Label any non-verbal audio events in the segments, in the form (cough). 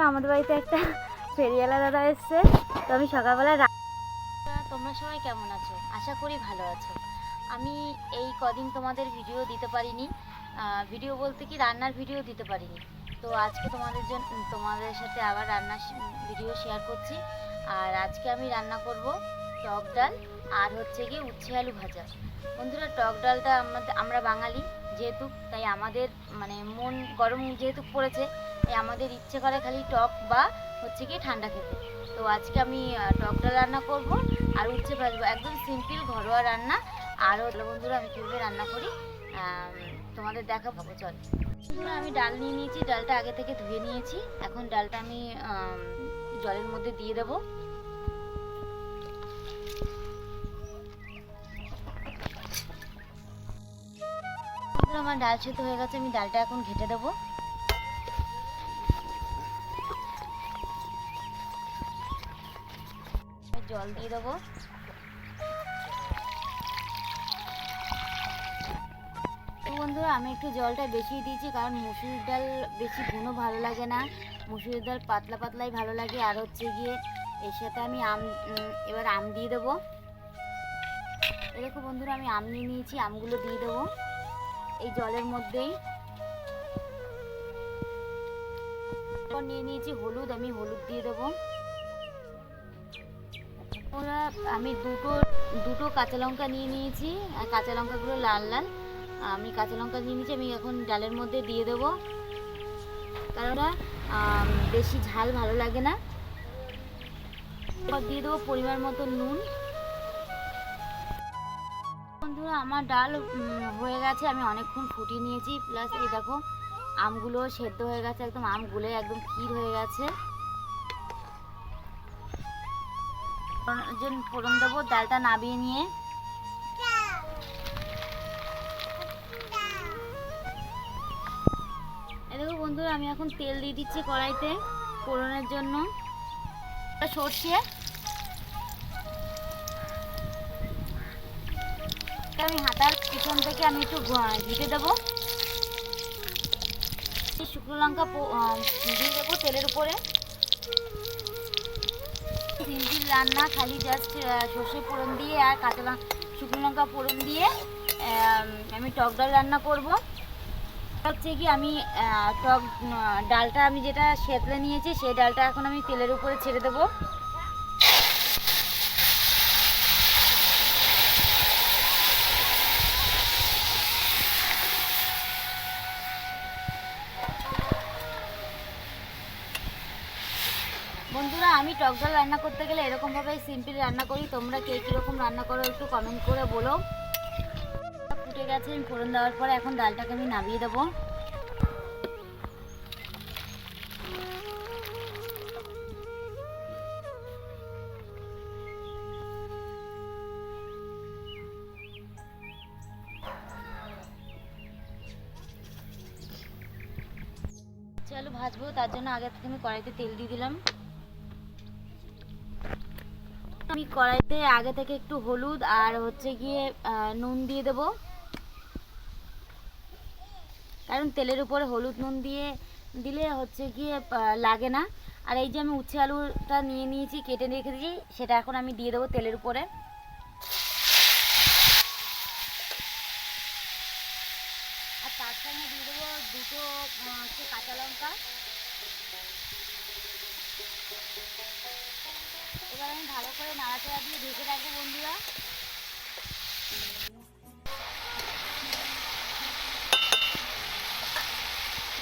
আমাদের বাড়িতে একটা (laughs) ফেরিওয়ালা দাদা এসছে। তো আমি সকালবেলা তোমরা সবাই কেমন আছো? আশা করি ভালো আছো। আমি এই কদিন তোমাদের ভিডিও দিতে পারিনি। ভিডিও বলতে কি রান্নার ভিডিও দিতে পারিনি। তো আজকে তোমাদের জন্য তোমাদের সাথে আবার রান্নার ভিডিও শেয়ার করছি। আর আজকে আমি রান্না করব টক ডাল আর হচ্ছে গিয়ে উচ্ছে আলু ভাজা। বন্ধুরা, টক ডালটা আমাদের আমরা বাঙালি যেহেতু, তাই আমাদের মানে মন গরম যেহেতু পড়েছে আমাদের ইচ্ছে করে খালি টক বা হচ্ছে কি ঠান্ডা খেতে। তো আজকে আমি টক ডাল রান্না করব আর উচ্ছে ভাজবো। একদম সিম্পল ঘরোয়া রান্না। আর হলো বন্ধুরা, আমি কীভাবে রান্না করি তোমাদের দেখাবো। চল। আমি ডাল নিয়ে নিয়েছি, ডালটা আগে থেকে ধুয়ে নিয়েছি। এখন ডালটা আমি, জলের মধ্যে দিয়ে দেবো। আমার ডাল সেদ্ধ হয়ে গেছে, আমি ডালটা এখন ঘেটে দেবো। জল দিয়ে দেবো। বন্ধুরা, আমি একটু জলটা বেশি দিয়েছি, কারণ মুসুরির ডাল বেশি ঘন ভালো লাগে না। মুসুরির ডাল পাতলা পাতলাই ভালো লাগে। আর হচ্ছে গিয়ে এর সাথে আমি আম এবার আম দিয়ে দেবো। এরকম বন্ধুরা, আমি আম নিয়ে নিয়েছি, আমগুলো দিয়ে দেবো এই জলের মধ্যেই। নিয়ে নিয়েছি হলুদ, আমি হলুদ দিয়ে দেবো। ওরা, আমি দুটো দুটো কাঁচা লঙ্কা নিয়ে নিয়েছি। আর কাঁচা লঙ্কাগুলো লাল লাল। আমি কাঁচা লঙ্কা নিয়ে নিয়েছি, আমি এখন ডালের মধ্যে দিয়ে দেবো। কারণ বেশি ঝাল ভালো লাগে না। দিয়ে দেবো পরিমাণ মতো নুন। বন্ধুরা, আমার ডাল হয়ে গেছে। আমি অনেকক্ষণ ফুটিয়ে নিয়েছি। প্লাস এই দেখো আমগুলো সেদ্ধ হয়ে গেছে। একদম আম গুলে একদম ক্ষীর হয়ে গেছে। ফোড়ন- ফোড়ন দেবো, ডালটা নাবিয়ে নিয়ে। দেখো বন্ধুরা, আমি এখন তেল দিয়ে দিচ্ছি কড়াইতে ফোড়নের জন্য। সর্ষে। আমি হাতার পিছন থেকে আমি একটু ঘিটে দেবো। শুকনো লঙ্কা দিয়ে দেবো তেলের উপরে। সিম্পল রান্না, খালি জাস্ট সর্ষে পোড়ন দিয়ে আর কাঁচা লঙ্কা শুকনো লঙ্কা পোড়ন দিয়ে, আমি টক ডাল রান্না করব। হচ্ছে কি আমি টক ডালটা আমি যেটা সেতলে নিয়েছি, সেই ডালটা এখন আমি তেলের উপরে ছেড়ে দেবো। বন্ধুরা, আমি টক ডাল রান্না করতে গেলে এরকমভাবে সিম্পল রান্না করি। তোমরা কে কীরকম রান্না করো একটু কমেন্ট করে বলো। ফুটে গেছে আমি ফোড়ন দেওয়ার পরে এখন ডালটাকে আমি নামিয়ে দেবো। চলো ভাজবো, তার জন্য আগে থেকে আমি কড়াইতে তেল দিয়ে দিলাম। আমি কড়াইতে আগে থেকে একটু হলুদ আর হচ্ছে গিয়ে নুন দিয়ে দেবো। কারণ তেলের উপরে হলুদ নুন দিয়ে দিলে হচ্ছে গিয়ে লাগে না। আর এই যে আমি উচ্ছে আলুটা নিয়ে নিয়েছি, কেটে রেখে দিয়েছি সেটা এখন আমি দিয়ে দেবো তেলের উপরে। আর তার সঙ্গে দিয়ে দেবো দুটো হচ্ছে কাঁচা লঙ্কা। এবার আমি ভালো করে নাড়াচাড়া দিয়ে ঢেকে রাখব, বন্ধুরা।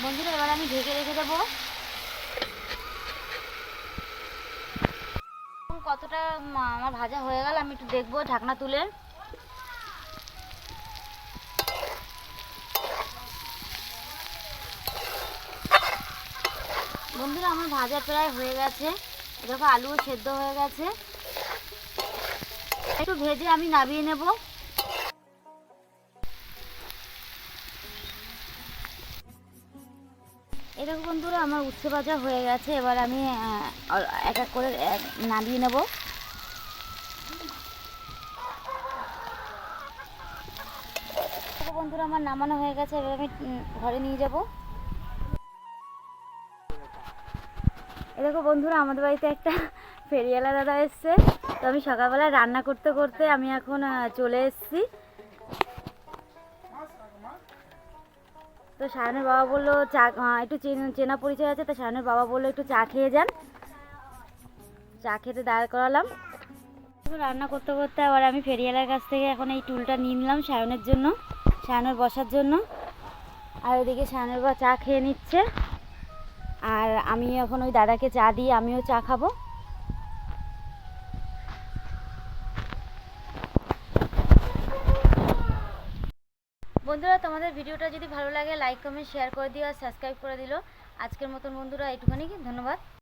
বন্ধুরা, এবার আমি ঢেকে রেখে দেবো। কতটা আমার ভাজা হয়ে গেল, আমি একটু দেখব ঢাকনা তুলে। বন্ধুরা, আমার ভাজা প্রায় হয়ে গেছে। দেখো আলুও সেদ্ধ হয়ে গেছে। একটু ভেজে আমি নামিয়ে নেব। এরকম বন্ধুরা, আমার উচ্ছে ভাজা হয়ে গেছে। এবার আমি এক এক করে নামিয়ে নেব। বন্ধুরা, আমার নামানো হয়ে গেছে। এবার আমি ঘরে নিয়ে যাব। দেখো বন্ধুরা, আমাদের বাড়িতে একটা (laughs) ফেরিওয়ালা দাদা এসছে। তো আমি সকালবেলা রান্না করতে করতে আমি এখন চলে এসেছি। তো সায়নের বাবা বলল, চা একটু চেন- পরিচয় আছে, তো সায়নের বাবা বলল, একটু চা খেয়ে যান। চা খেতে দাঁড় করালাম। রান্না করতে করতে আবার আমি ফেরিওয়ালার কাছ থেকে এখন এই টুলটা নিলাম সায়নের জন্য সায়নের বসার জন্য। আর ওইদিকে সায়নের বাবা চা খেয়ে নিচ্ছে। আর আমি এখন ওই দাদাকে চা দিয়ে আমিও চা খাব। বন্ধুরা, তোমাদের ভিডিওটা যদি ভালো লাগে লাইক কমেন্ট শেয়ার করে দিও আর সাবস্ক্রাইব করে দিল। আজকের মতন বন্ধুরা, এইটুখানি। ধন্যবাদ।